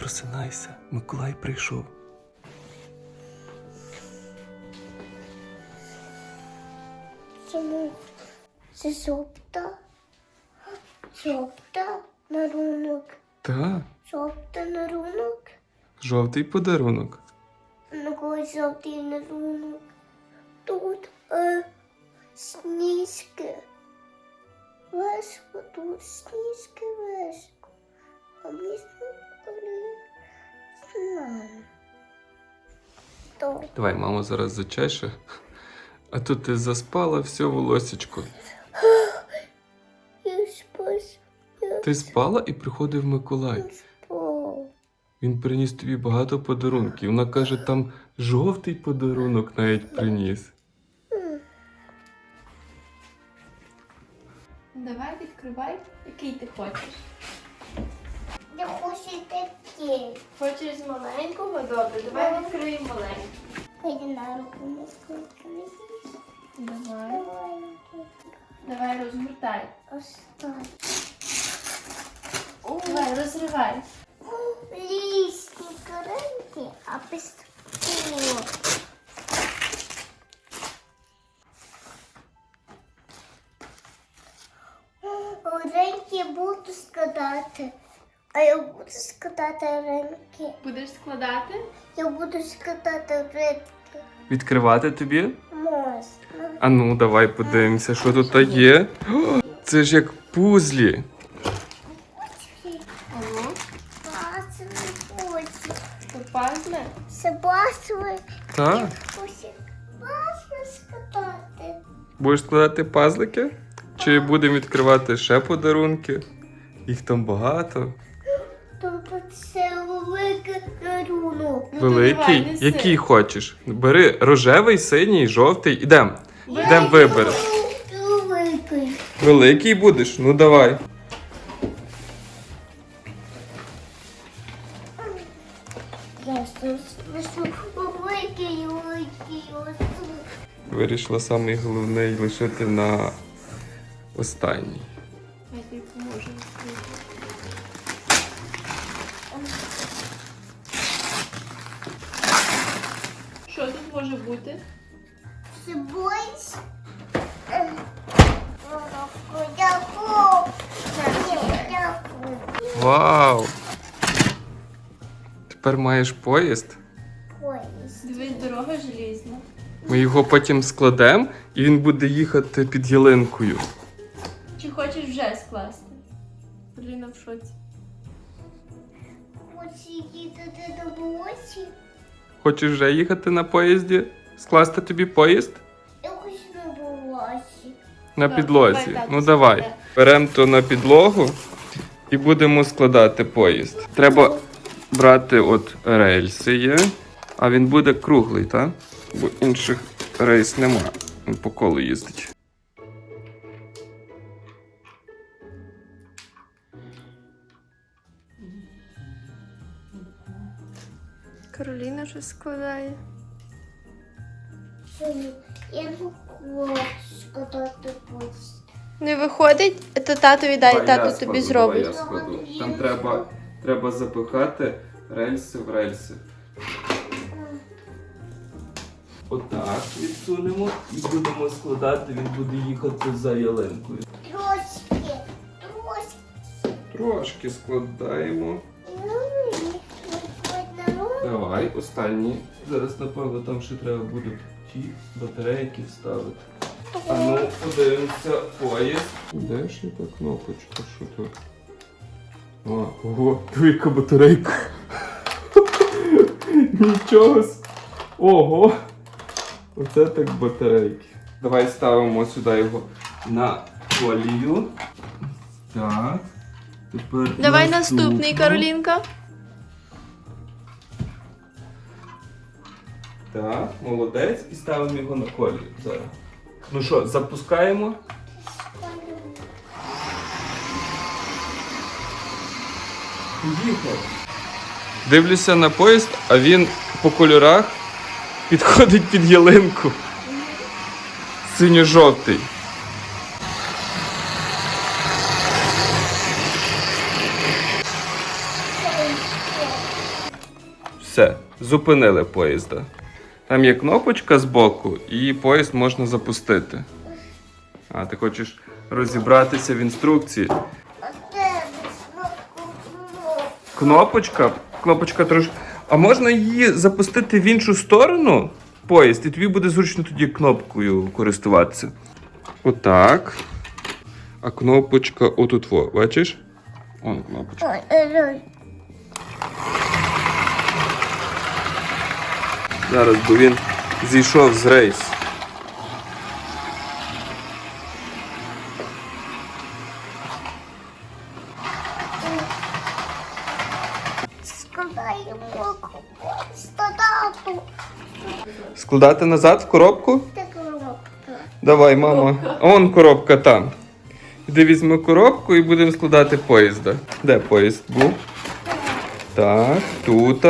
просинайся, Миколай прийшов. Чому? Це жовта. Жовта на рунок. Та, Жовта на рунок. жовтий подарунок. На кого жовтий на рунок. Тут е, сніжки. Весело, тут сніжки весело. А ми з Миколаєм знаємо. То Давай, мама зараз зачеше. А то ти заспала все волосечко. я спас. Я Ти спала і приходив Миколай. Він приніс тобі багато подарунків. Вона каже, там жовтий подарунок навіть приніс. Давай відкривай, який ти хочеш. Я хочу такі. Хочеш з маленького? Добре, давай відкриємо маленький. Пойди на руку на сколько Давай. Давай. Розгортай. Оставь. Давай, розривай. Листья кареньки, а без такого. Ренки буду складати. А я буду складати ренки. Будеш складати? Я буду складати ренки. Відкривати тобі? Можна. А ну, давай подивимося, що тут є. О, Це ж як пузлі. Пазли? Це пасовий. Так. Пасовий складати. Будеш складати пазлики? Чи будемо відкривати ще подарунки? Їх там багато. Ну, Великий? давай, неси. Який хочеш? Бери рожевий, синій, жовтий. Ідем. Ідем вибери. Великий. Великий будеш? Ну давай. Я великий, великий, великий. Вирішила самий головний лишити на останній. Може бути? Це? Дякую. Дякую. Вау! Тепер маєш поїзд. Поїзд. Дивись, дорога желізна. Ми його потім складемо і він буде їхати під ялинкою. Хочеш вже їхати на поїзді? Скласти тобі поїзд? Я хочу на босі. На підлозі. ну давай. Беремо то на підлогу і будемо складати поїзд. Треба брати от рельси є, а він буде круглий, так? Бо інших рейс нема. Він по колу їздить. Кароліна щось складає. Я не хочу складати поїзд. Не виходить, то татові дай, тато тобі зробить. складу. Там треба, треба запихати рельси в рельси. Отак відсунемо і будемо складати, він буде їхати за ялинкою. Трошки. Трошки. Трошки складаємо. Давай, останній. Зараз, напевно, там ще треба буде ті батарейки вставити. А ну, подивимося поїзд. Де ж яка кнопочка? Що тут? А, ого, двійка батарейка. Нічого. Ого! Оце так батарейки. Давай ставимо сюди його на колію. Так. Тепер Давай наступний, Каролінка. Так, молодець. І ставимо його на колію зараз. Ну що, запускаємо? Поїхав. Дивлюся на поїзд, а він по кольорах підходить під ялинку. Синьо-жовтий. Все, зупинили поїзда. Там є кнопочка збоку, і поїзд можна запустити. А ти хочеш розібратися в інструкції. Кнопочка, кнопочка трошки. А можна її запустити в іншу сторону? Поїзд, і тобі буде зручно тоді кнопкою користуватися. Отак. А кнопочка отут бачиш? Он кнопочка. Зараз, бо він зійшов з рейс. Складаємо статату. Складати назад в коробку? Коробка. Давай, мама. Он коробка там. Іди візьми коробку і будемо складати поїзда. Де поїзд був? Так, тут.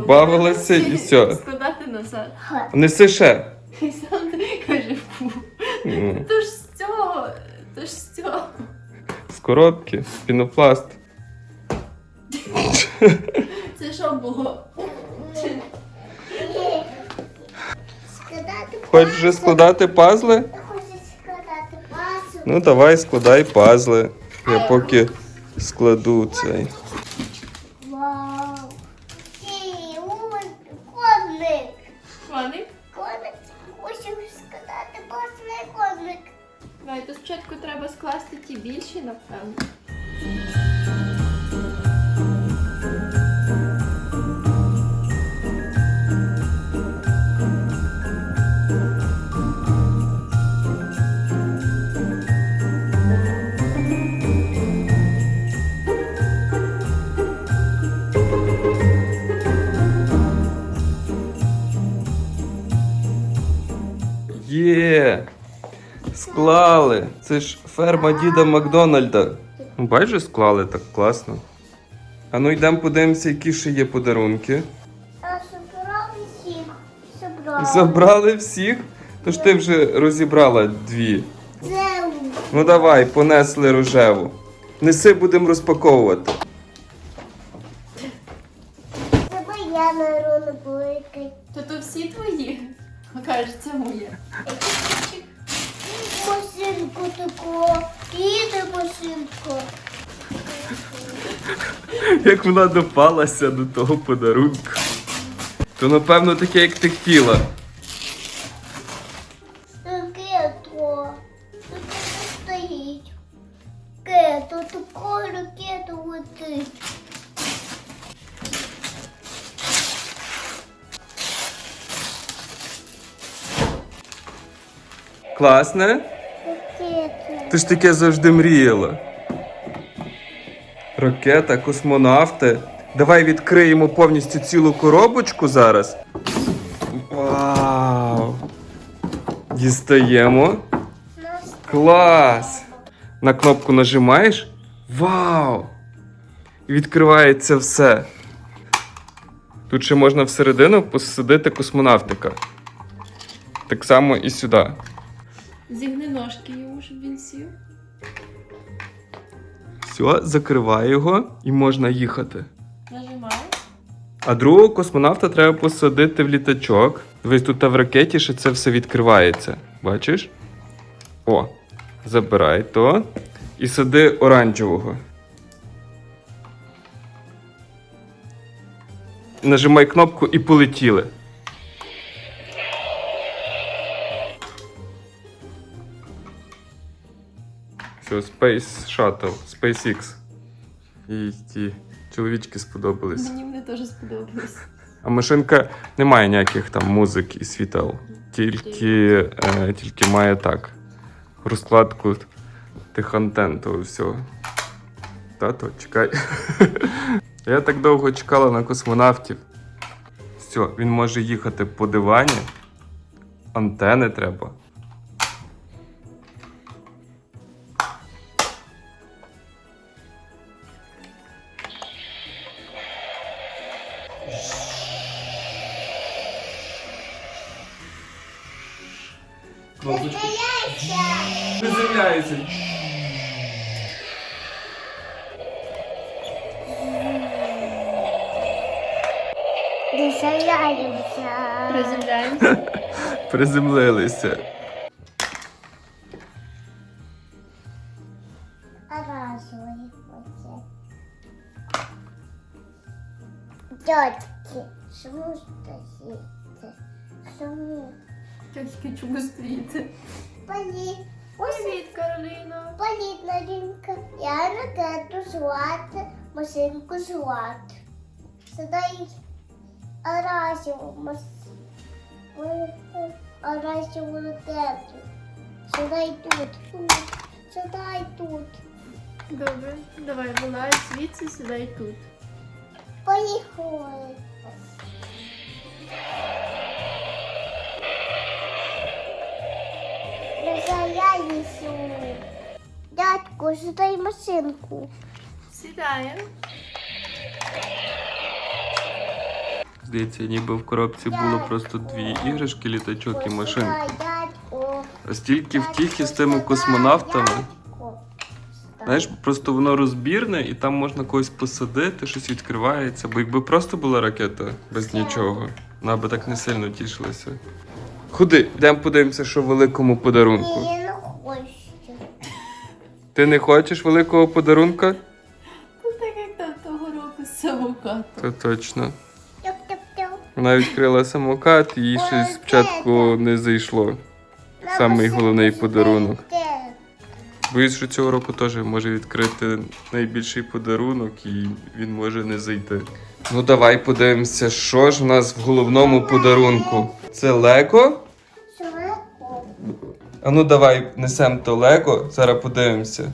Побавилася і все. Складати назад. Неси ще. І сам каже фу. Ну, То ж з цього, то ж з цього. З коробки, пінопласт. Це що було? Складати Хочеш вже складати пазли? Хочу складати пасу. Ну давай складай пазли. Я поки складу цей. Це ж ферма діда Макдональда. Ну, Бачиш, склали так класно. А ну йдемо подивимося, які ще є подарунки. А собрали всіх. Собрали. Забрали всіх, тож ти вже розібрала дві. Це Ну давай, понесли рожеву. Неси, будемо розпаковувати. це моя народна велика. То то всі твої? Кажеш, це моє. Машинку таку. Іде машинку. Як вона допалася до того подарунку. То напевно таке, як ти хотіла. Ракету. Тут стоїть. Ракету, таку ракету летить. Класне? Ти ж таке завжди мріяла. Ракета, космонавти. Давай відкриємо повністю цілу коробочку зараз. Вау! Дістаємо. Клас! На кнопку нажимаєш. Вау! І відкривається все. Тут ще можна всередину посадити космонавтика. Так само і сюди. Зігни ножки Все, закривай його і можна їхати. Нажимаєш. А другого космонавта треба посадити в літачок. Дивись, тут та в ракеті ще це все відкривається. Бачиш? О, забирай то. І сади оранжевого. Нажимай кнопку і полетіли. Все, Space Shuttle, SpaceX. І ті чоловічки сподобались. Мені вони теж сподобалось. А машинка не має ніяких там музик і світел. Тільки, е, тільки має так. Розкладку тих антен того всього. Тато, чекай. Я так довго чекала на космонавтів. Все, він може їхати по дивані. Антени треба. Приземлилися. Разовий оце. Дядьки, чому стоїте? Чому? Тьотьки, чому стоїте? Політ. Ось Привіт, Кароліна. Я на кету звати, машинку звати. Сідай Арасіву мас... Арасіву ракету. Сідай тут. Тут. Сідай тут. Добре, давай вилазь звідси, сідай тут. Поїхали. Я несу. Дядько, сідай машинку. Сідаємо. Здається, ніби в коробці було просто дві іграшки, літачок і машинка. А стільки втіхи з тими космонавтами. Знаєш, просто воно розбірне і там можна когось посадити, щось відкривається. Бо якби просто була ракета без нічого, вона би так не сильно тішилася. Ходи, йдемо подивимося, що в великому подарунку. Ні, я не хочу. Ти не хочеш великого подарунка? Ну так як там того року з самокатом. То точно. Вона відкрила самокат, їй щось спочатку не зайшло. Самий головний подарунок. Боюсь, що цього року теж може відкрити найбільший подарунок і він може не зайти. Ну давай подивимося, що ж у нас в головному подарунку. Це Лего? Швидко. А ну давай несемо то Лего, зараз подивимося.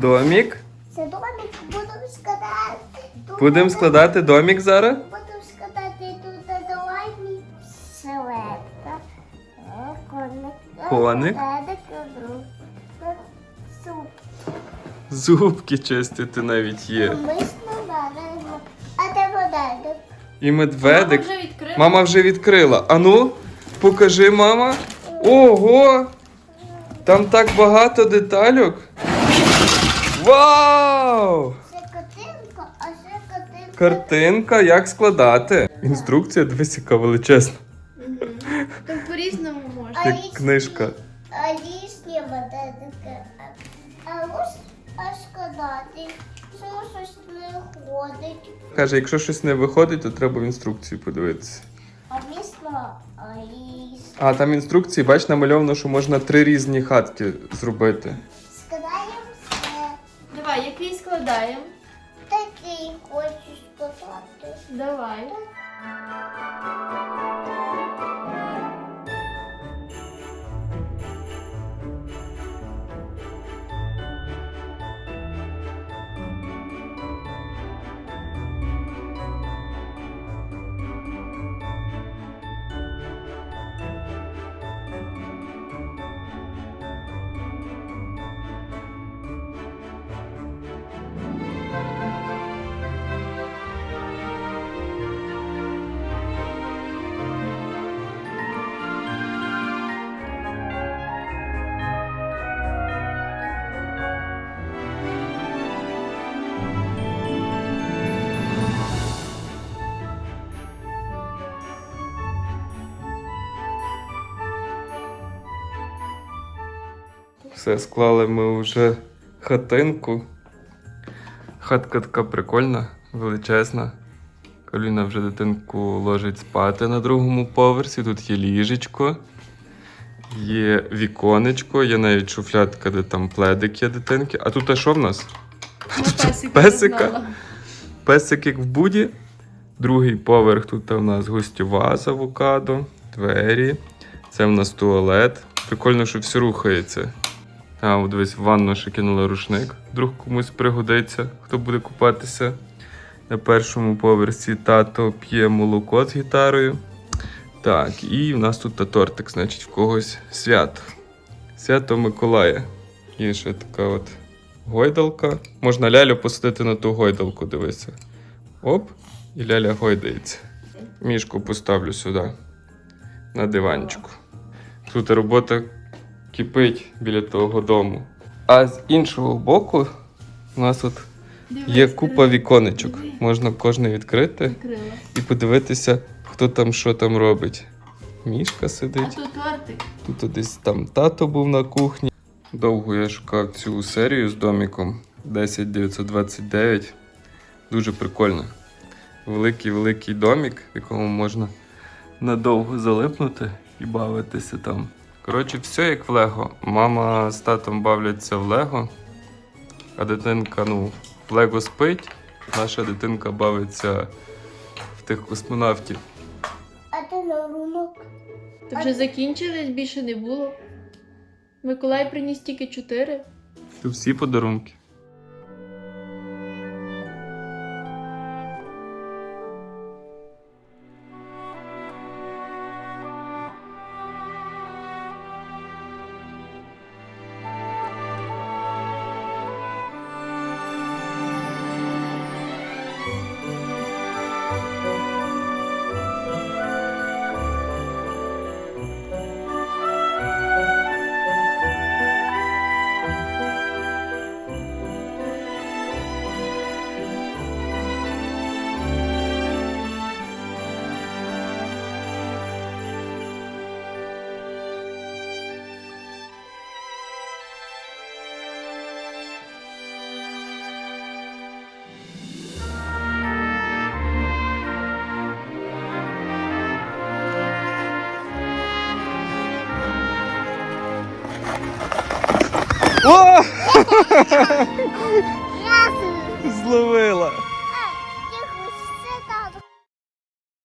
Домік. Це домик будемо складати. Будемо складати домік зараз. Будемо складати тут давай мій селедка. Е, Коник. Коник. Е, Зубки чистити навіть є. А де медик? І Мама медведик. вже відкрила. Мама вже відкрила. Ану, покажи, мама. Ого! Там так багато детальок. Вау! Це картинка, а це картинка. Картинка, як складати. Інструкція дивись, яка величезна. Мгм. По-різному можна. Як книжка. А лісні медики. А ось а складати. Чому щось не ходить? Каже, якщо щось не виходить, то треба в інструкції подивитися. А місно, а ліс. А там інструкції, бач, намальовано, що можна три різні хатки зробити. Складаємо? Такий хочу складати. Давай. Все, склали ми вже хатинку. Хатка така прикольна, величезна. Коліна вже дитинку ложить спати на другому поверсі. Тут є ліжечко, є віконечко, є навіть шуфлядка, де там пледик є дитинки. А тут а що в нас? На песика. песика? Песик як в буді. Другий поверх тут у нас гостьова з авокадо, двері. Це в нас туалет. Прикольно, що все рухається. А, от дивись, в ванну ще кинула рушник. Вдруг комусь пригодиться, хто буде купатися. На першому поверсі тато п'є молоко з гітарою. Так, і в нас тут та тортик, значить, в когось свято. Свято Миколая. Є ще така от гойдалка. Можна лялю посадити на ту гойдалку, дивися. Оп, і ляля гойдається. Мішку поставлю сюди, на диванчику. Тут робота кипить біля того дому. А з іншого боку, у нас тут є купа віконечок. Можна кожне відкрити і подивитися, хто там що там робить. Мішка А сидить. тут тортик. Тут десь там тато був на кухні. Довго я шукав цю серію з доміком 10929. Дуже прикольно. Великий-великий домік, в якому можна надовго залипнути і бавитися там. Коротше, все як в Лего. Мама з татом бавляться в Лего, а дитинка, ну, в Лего спить, наша дитинка бавиться в тих космонавтів. А ти нарунок. Та вже закінчились, більше не було. Миколай приніс тільки чотири. Це всі подарунки. Зловив!